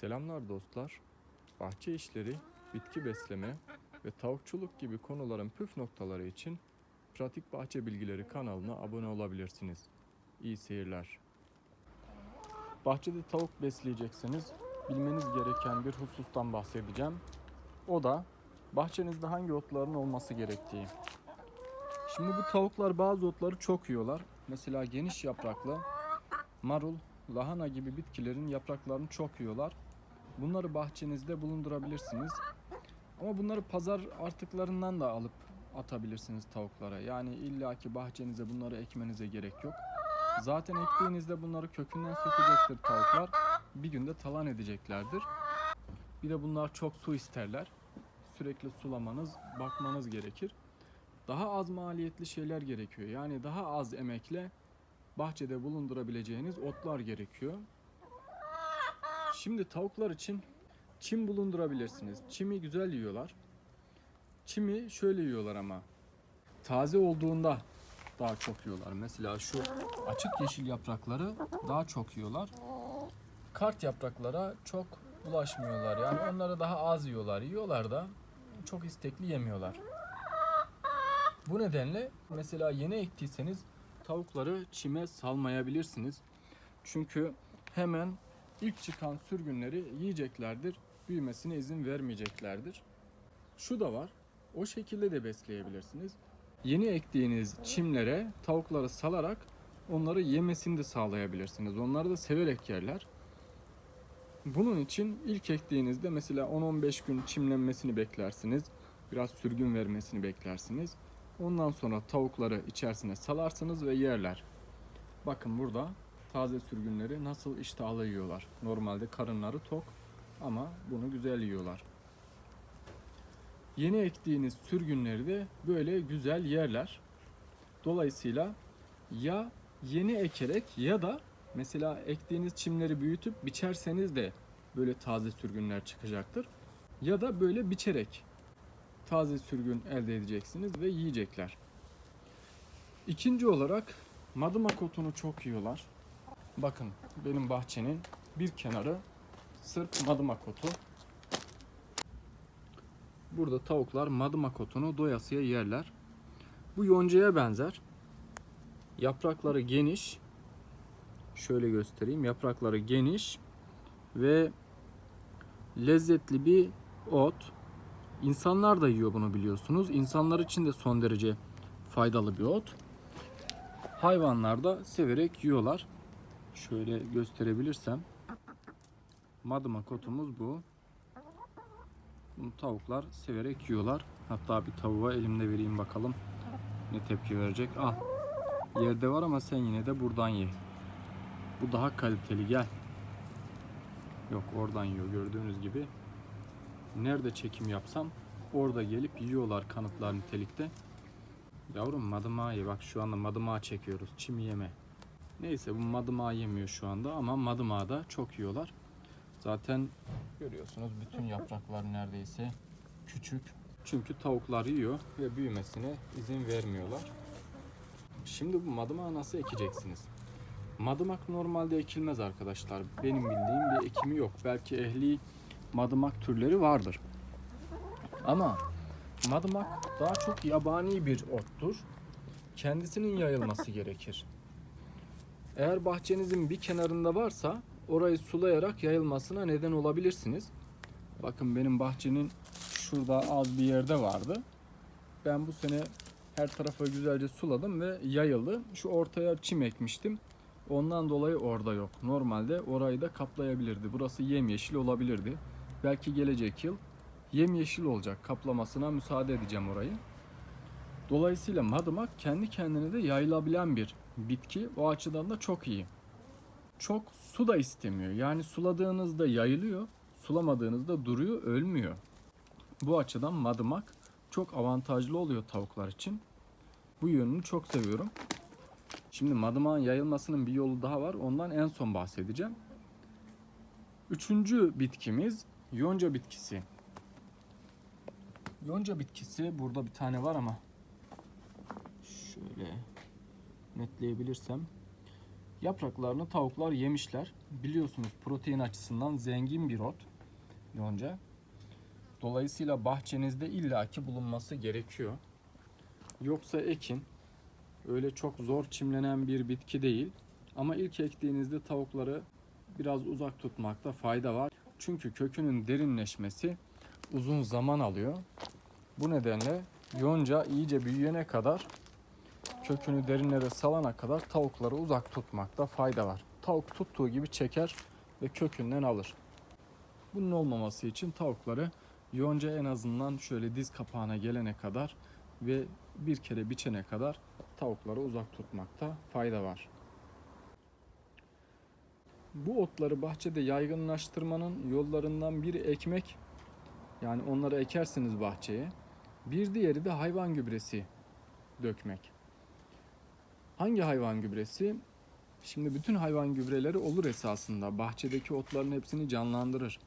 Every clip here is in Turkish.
Selamlar dostlar. Bahçe işleri, bitki besleme ve tavukçuluk gibi konuların püf noktaları için Pratik Bahçe Bilgileri kanalına abone olabilirsiniz. İyi seyirler. Bahçede tavuk besleyecekseniz bilmeniz gereken bir husustan bahsedeceğim. O da bahçenizde hangi otların olması gerektiği. Şimdi bu tavuklar bazı otları çok yiyorlar. Mesela geniş yapraklı marul, lahana gibi bitkilerin yapraklarını çok yiyorlar. Bunları bahçenizde bulundurabilirsiniz. Ama bunları pazar artıklarından da alıp atabilirsiniz tavuklara. Yani illaki bahçenize bunları ekmenize gerek yok. Zaten ektiğinizde bunları kökünden sökecektir tavuklar. Bir günde talan edeceklerdir. Bir de bunlar çok su isterler. Sürekli sulamanız, bakmanız gerekir. Daha az maliyetli şeyler gerekiyor. Yani daha az emekle bahçede bulundurabileceğiniz otlar gerekiyor. Şimdi tavuklar için çim bulundurabilirsiniz. Çimi güzel yiyorlar. Çimi şöyle yiyorlar ama taze olduğunda daha çok yiyorlar. Mesela şu açık yeşil yaprakları daha çok yiyorlar. Kart yapraklara çok bulaşmıyorlar. Yani onları daha az yiyorlar. Yiyorlar da çok istekli yemiyorlar. Bu nedenle mesela yeni ektiyseniz tavukları çime salmayabilirsiniz. Çünkü hemen ilk çıkan sürgünleri yiyeceklerdir. Büyümesine izin vermeyeceklerdir. Şu da var. O şekilde de besleyebilirsiniz. Yeni ektiğiniz çimlere tavukları salarak onları yemesini de sağlayabilirsiniz. Onları da severek yerler. Bunun için ilk ektiğinizde mesela 10-15 gün çimlenmesini beklersiniz. Biraz sürgün vermesini beklersiniz. Ondan sonra tavukları içerisine salarsınız ve yerler. Bakın burada taze sürgünleri nasıl iştahlı yiyorlar. Normalde karınları tok ama bunu güzel yiyorlar. Yeni ektiğiniz sürgünleri de böyle güzel yerler. Dolayısıyla ya yeni ekerek ya da mesela ektiğiniz çimleri büyütüp biçerseniz de böyle taze sürgünler çıkacaktır. Ya da böyle biçerek taze sürgün elde edeceksiniz ve yiyecekler. İkinci olarak madımak otunu çok yiyorlar. Bakın benim bahçenin bir kenarı sırf madımak otu. Burada tavuklar madımak otunu doyasıya yerler. Bu yoncaya benzer. Yaprakları geniş. Şöyle göstereyim. Yaprakları geniş ve lezzetli bir ot. İnsanlar da yiyor bunu biliyorsunuz. İnsanlar için de son derece faydalı bir ot. Hayvanlar da severek yiyorlar. Şöyle gösterebilirsem. Madımak otumuz bu. Bunu tavuklar severek yiyorlar. Hatta bir tavuğa elimde vereyim bakalım ne tepki verecek. Al. Yerde var ama sen yine de buradan ye. Bu daha kaliteli gel. Yok oradan yiyor gördüğünüz gibi. Nerede çekim yapsam orada gelip yiyorlar kanıtlar nitelikte. Yavrum madımağı ye. Bak şu anda madımağı çekiyoruz. Çim yeme. Neyse bu madımağı yemiyor şu anda ama madımağı da çok yiyorlar. Zaten görüyorsunuz bütün yapraklar neredeyse küçük. Çünkü tavuklar yiyor ve büyümesine izin vermiyorlar. Şimdi bu madımağı nasıl ekeceksiniz? Madımak normalde ekilmez arkadaşlar. Benim bildiğim bir ekimi yok. Belki ehli madımak türleri vardır. Ama madımak daha çok yabani bir ottur. Kendisinin yayılması gerekir. Eğer bahçenizin bir kenarında varsa orayı sulayarak yayılmasına neden olabilirsiniz. Bakın benim bahçenin şurada az bir yerde vardı. Ben bu sene her tarafa güzelce suladım ve yayıldı. Şu ortaya çim ekmiştim. Ondan dolayı orada yok. Normalde orayı da kaplayabilirdi. Burası yemyeşil olabilirdi. Belki gelecek yıl yemyeşil olacak. Kaplamasına müsaade edeceğim orayı. Dolayısıyla madımak kendi kendine de yayılabilen bir bitki. O açıdan da çok iyi. Çok su da istemiyor. Yani suladığınızda yayılıyor, sulamadığınızda duruyor, ölmüyor. Bu açıdan madımak çok avantajlı oluyor tavuklar için. Bu yönünü çok seviyorum. Şimdi madımağın yayılmasının bir yolu daha var. Ondan en son bahsedeceğim. Üçüncü bitkimiz yonca bitkisi. Yonca bitkisi burada bir tane var ama şöyle netleyebilirsem. Yapraklarını tavuklar yemişler. Biliyorsunuz protein açısından zengin bir ot yonca. Dolayısıyla bahçenizde illaki bulunması gerekiyor. Yoksa ekin öyle çok zor çimlenen bir bitki değil. Ama ilk ektiğinizde tavukları biraz uzak tutmakta fayda var. Çünkü kökünün derinleşmesi uzun zaman alıyor. Bu nedenle yonca iyice büyüyene kadar kökünü derinlere salana kadar tavukları uzak tutmakta fayda var. Tavuk tuttuğu gibi çeker ve kökünden alır. Bunun olmaması için tavukları yonca en azından şöyle diz kapağına gelene kadar ve bir kere biçene kadar tavukları uzak tutmakta fayda var. Bu otları bahçede yaygınlaştırmanın yollarından biri ekmek. Yani onları ekersiniz bahçeye. Bir diğeri de hayvan gübresi dökmek. Hangi hayvan gübresi? Şimdi bütün hayvan gübreleri olur esasında. Bahçedeki otların hepsini canlandırır.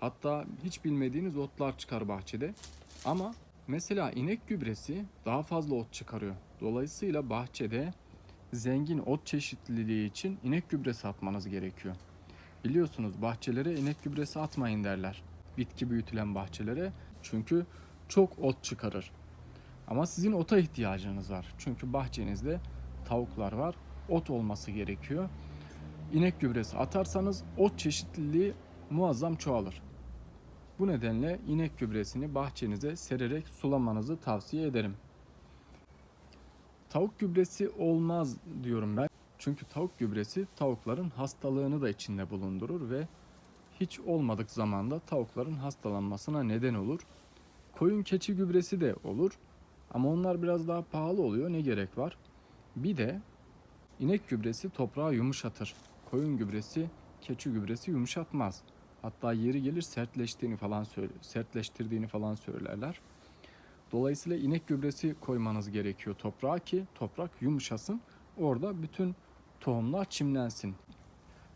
Hatta hiç bilmediğiniz otlar çıkar bahçede. Ama mesela inek gübresi daha fazla ot çıkarıyor. Dolayısıyla bahçede zengin ot çeşitliliği için inek gübresi atmanız gerekiyor. Biliyorsunuz bahçelere inek gübresi atmayın derler. Bitki büyütülen bahçelere. Çünkü çok ot çıkarır. Ama sizin ota ihtiyacınız var. Çünkü bahçenizde tavuklar var. Ot olması gerekiyor. İnek gübresi atarsanız ot çeşitliliği muazzam çoğalır. Bu nedenle inek gübresini bahçenize sererek sulamanızı tavsiye ederim. Tavuk gübresi olmaz diyorum ben. Çünkü tavuk gübresi tavukların hastalığını da içinde bulundurur ve hiç olmadık zamanda tavukların hastalanmasına neden olur. Koyun keçi gübresi de olur ama onlar biraz daha pahalı oluyor. Ne gerek var? Bir de inek gübresi toprağı yumuşatır. Koyun gübresi, keçi gübresi yumuşatmaz. Hatta yeri gelir sertleştiğini falan söyle, sertleştirdiğini falan söylerler. Dolayısıyla inek gübresi koymanız gerekiyor toprağa ki toprak yumuşasın. Orada bütün tohumlar çimlensin.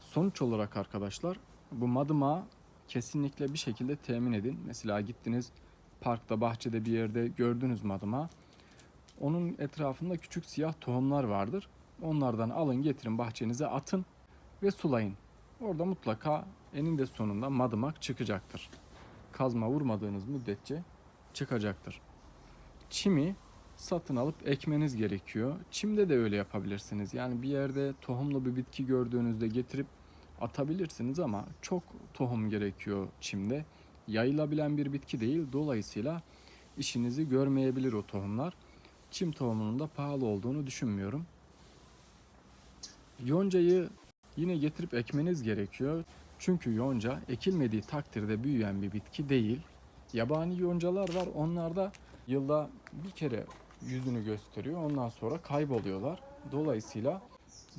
Sonuç olarak arkadaşlar bu madımağı kesinlikle bir şekilde temin edin. Mesela gittiniz parkta, bahçede bir yerde gördünüz madımağı. Onun etrafında küçük siyah tohumlar vardır. Onlardan alın getirin bahçenize atın ve sulayın. Orada mutlaka eninde sonunda madımak çıkacaktır. Kazma vurmadığınız müddetçe çıkacaktır. Çimi satın alıp ekmeniz gerekiyor. Çimde de öyle yapabilirsiniz. Yani bir yerde tohumlu bir bitki gördüğünüzde getirip atabilirsiniz ama çok tohum gerekiyor çimde. Yayılabilen bir bitki değil. Dolayısıyla işinizi görmeyebilir o tohumlar. Çim tohumunun da pahalı olduğunu düşünmüyorum. Yoncayı yine getirip ekmeniz gerekiyor. Çünkü yonca ekilmediği takdirde büyüyen bir bitki değil. Yabani yoncalar var. Onlar da yılda bir kere yüzünü gösteriyor. Ondan sonra kayboluyorlar. Dolayısıyla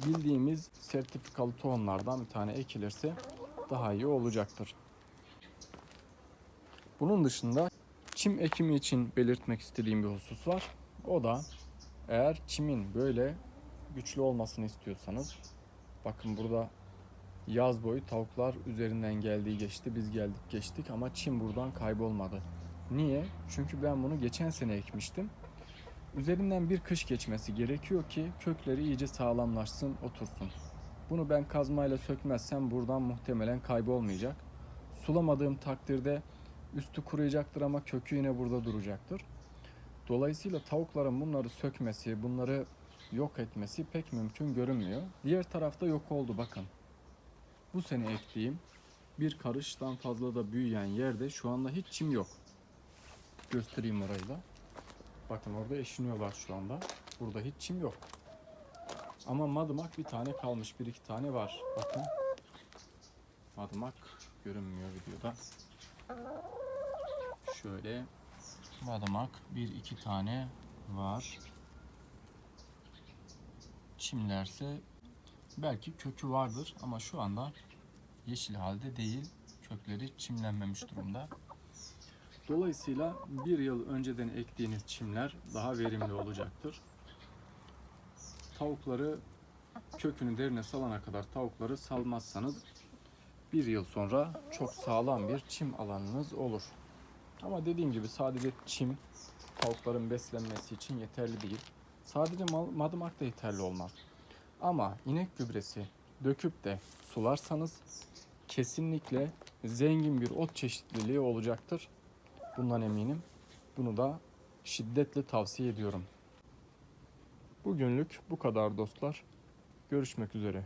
bildiğimiz sertifikalı tohumlardan bir tane ekilirse daha iyi olacaktır. Bunun dışında çim ekimi için belirtmek istediğim bir husus var. O da eğer çimin böyle güçlü olmasını istiyorsanız bakın burada yaz boyu tavuklar üzerinden geldiği geçti. Biz geldik geçtik ama çim buradan kaybolmadı. Niye? Çünkü ben bunu geçen sene ekmiştim. Üzerinden bir kış geçmesi gerekiyor ki kökleri iyice sağlamlaşsın, otursun. Bunu ben kazmayla sökmezsem buradan muhtemelen kaybolmayacak. Sulamadığım takdirde üstü kuruyacaktır ama kökü yine burada duracaktır. Dolayısıyla tavukların bunları sökmesi, bunları yok etmesi pek mümkün görünmüyor. Diğer tarafta yok oldu bakın. Bu sene ektiğim bir karıştan fazla da büyüyen yerde şu anda hiç çim yok. Göstereyim orayı da. Bakın orada eşiniyorlar şu anda. Burada hiç çim yok. Ama madımak bir tane kalmış. Bir iki tane var. Bakın. Madımak görünmüyor videoda. Şöyle madımak bir iki tane var. Çimlerse belki kökü vardır ama şu anda yeşil halde değil. Kökleri çimlenmemiş durumda. Dolayısıyla bir yıl önceden ektiğiniz çimler daha verimli olacaktır. Tavukları kökünü derine salana kadar tavukları salmazsanız bir yıl sonra çok sağlam bir çim alanınız olur. Ama dediğim gibi sadece çim tavukların beslenmesi için yeterli değil. Sadece madımak da yeterli olmaz. Ama inek gübresi döküp de sularsanız kesinlikle zengin bir ot çeşitliliği olacaktır. Bundan eminim. Bunu da şiddetle tavsiye ediyorum. Bugünlük bu kadar dostlar. Görüşmek üzere.